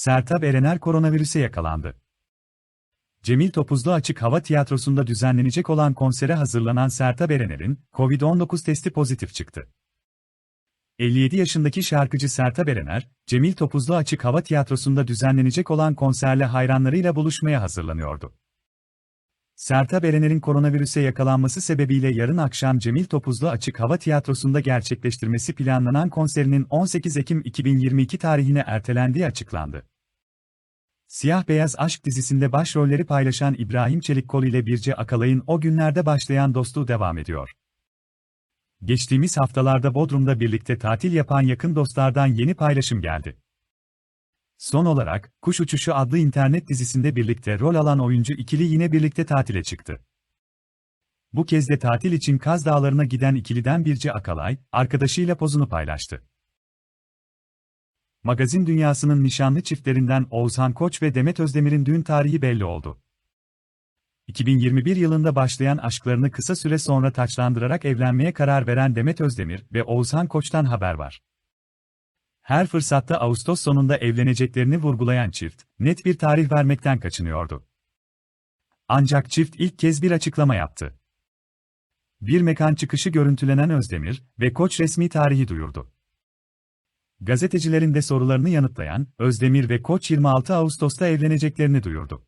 Sertab Erener koronavirüse yakalandı. Cemil Topuzlu Açık Hava Tiyatrosu'nda düzenlenecek olan konsere hazırlanan Sertab Erener'in COVID-19 testi pozitif çıktı. 57 yaşındaki şarkıcı Sertab Erener, Cemil Topuzlu Açık Hava Tiyatrosu'nda düzenlenecek olan konserle hayranlarıyla buluşmaya hazırlanıyordu. Sertab Erener'in koronavirüse yakalanması sebebiyle yarın akşam Cemil Topuzlu Açık Hava Tiyatrosu'nda gerçekleştirmesi planlanan konserinin 18 Ekim 2022 tarihine ertelendiği açıklandı. Siyah Beyaz Aşk dizisinde başrolleri paylaşan İbrahim Çelikkol ile Birce Akalay'ın o günlerde başlayan dostluğu devam ediyor. Geçtiğimiz haftalarda Bodrum'da birlikte tatil yapan yakın dostlardan yeni paylaşım geldi. Son olarak, Kuş Uçuşu adlı internet dizisinde birlikte rol alan oyuncu ikili yine birlikte tatile çıktı. Bu kez de tatil için Kaz Dağları'na giden ikiliden Birce Akalay, arkadaşıyla pozunu paylaştı. Magazin dünyasının nişanlı çiftlerinden Oğuzhan Koç ve Demet Özdemir'in düğün tarihi belli oldu. 2021 yılında başlayan aşklarını kısa süre sonra taçlandırarak evlenmeye karar veren Demet Özdemir ve Oğuzhan Koç'tan haber var. Her fırsatta Ağustos sonunda evleneceklerini vurgulayan çift, net bir tarih vermekten kaçınıyordu. Ancak çift ilk kez bir açıklama yaptı. Bir mekan çıkışı görüntülenen Özdemir ve Koç resmi tarihi duyurdu. Gazetecilerin de sorularını yanıtlayan Özdemir ve Koç 26 Ağustos'ta evleneceklerini duyurdu.